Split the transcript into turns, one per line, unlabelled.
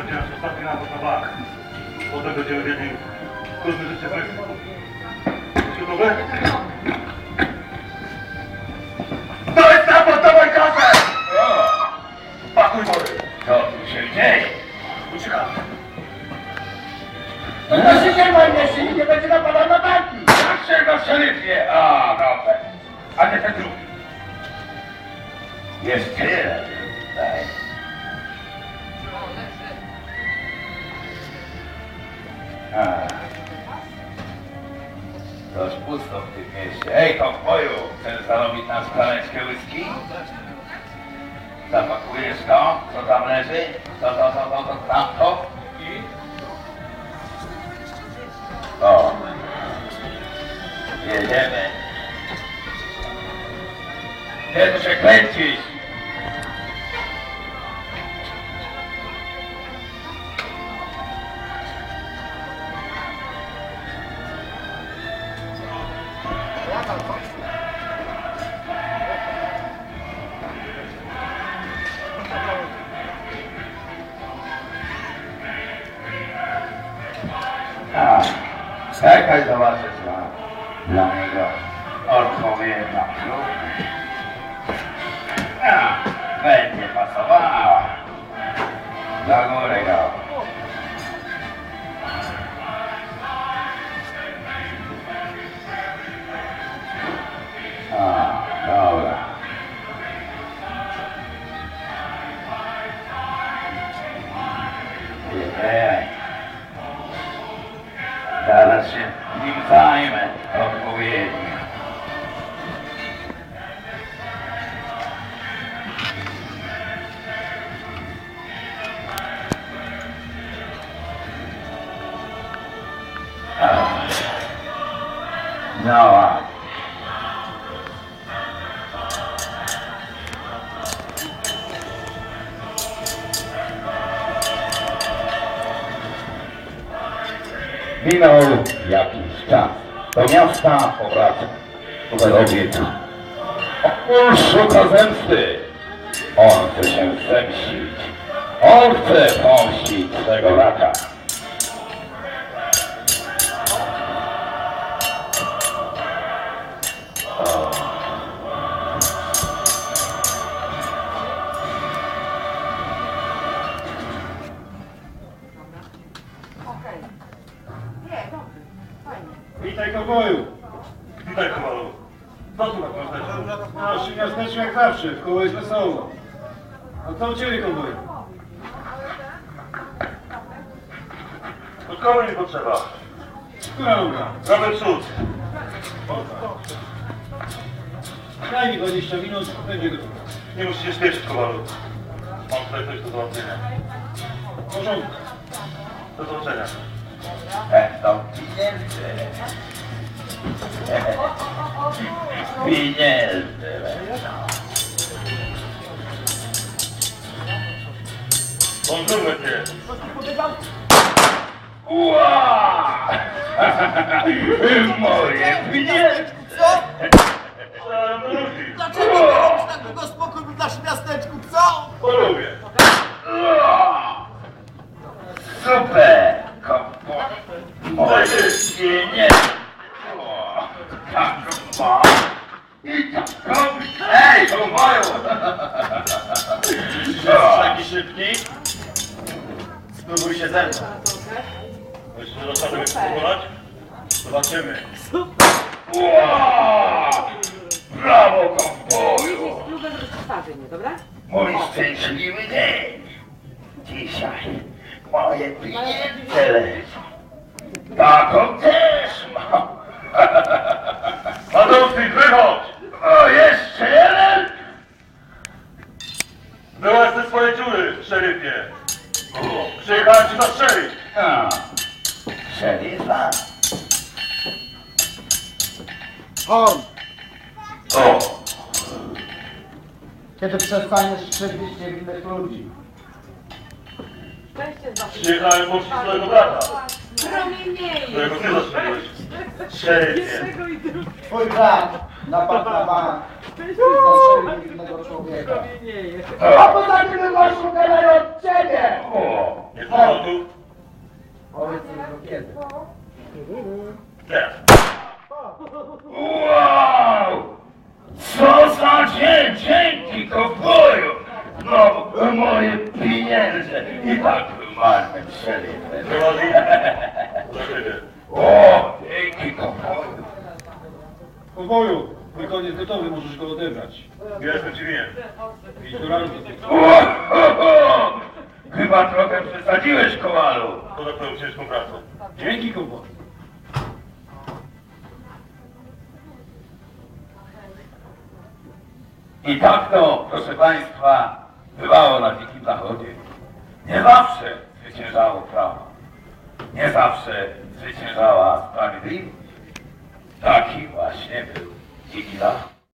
Powiedziałem, że ostatni napad na bank. Potem będziemy mieli trudne życie w Gotowe? To jest napad, dawaj kasę! Pakuj mory!
To się dzieje!
Uciekam!
No się nie ma, jeśli nie będzie napadał na banki! Dlaczego szeryfie? A, dobrze. A nie ten drugi. Jest tyle. Dość pusto w tym mieście. Ej, konwoju, chcesz zarobić na szklaneczkę whisky? Zapakujesz to, co tam leży? To, to, to, to, to, tamto i... सवासना जाएगा अर्थों में नाशों में बैठे बसवा जागो रहेगा Ładnie. Minął jakiś czas. Do miasta powraca Werowieta. On szuka zemsty. On chce się zemścić. On chce pomścić swego raka.
Witaj koboju.
Witaj, Kowalu. Co tu tak
No, przy miasteczku jak zawsze, w koło jest wesoło. A co u ciebie koboju?
Do kogo nie potrzeba?
Która noga?
Nawet cud.
Daj mi 20 minut, będzie gotowe.
Nie musisz się śpieszyć, Kowalu. Mam tutaj coś do załatwienia.
W porządku.
Do zobaczenia.
Będą pieniędzy. Pieniędzy.
Bądźmy cię.
Ła! Moje pieniądze!
Ludzi.
Dlaczego nie robisz tak długo spokój w naszym miasteczku, co?
Polubię.
Super! Kopo! Moje pieniądze!
Szybki? Spróbuj się ze mną. Jeszcze rozsadzę spróbować? Zobaczymy.
Ła! Brawo,
mnie, dobra?
Mój szczęśliwy dzień! Dzisiaj moje pieniądze lecą. Taką też mam.
Horn,
O,
kiedy przestaniesz krzywdzić niewinnych ludzi?
Szczęście z waszym.
Przyjechałem swojego brata,
Promienienie!
którego ty zastrzeliłeś. Szeryfie.
Jednego i drugiego.
Twój brat napadł na bank i zastrzelił niewinnego człowieka.
Promienienie.
A poza tym była szukana od ciebie!
o,
Nie powodu,
Powiedz mi to kiedy.
Teraz.
Wow! Co za dzień! Dzięki kowboju! No, moje pieniądze i tak marne
ciebie.
O, dzięki kowboju.
Konwoju, mój koniec gotowy, możesz go odebrać.
Jestem ci
ho, ho. Chyba trochę przesadziłeś, kowalu.
Poza twoją ciężką pracą.
Dzięki, konwoju.
I tak to, proszę Państwa, bywało na Dzikim Zachodzie. Nie zawsze zwyciężało prawo. Nie zawsze zwyciężała sprawiedliwość. Taki właśnie był Dziki Zachód.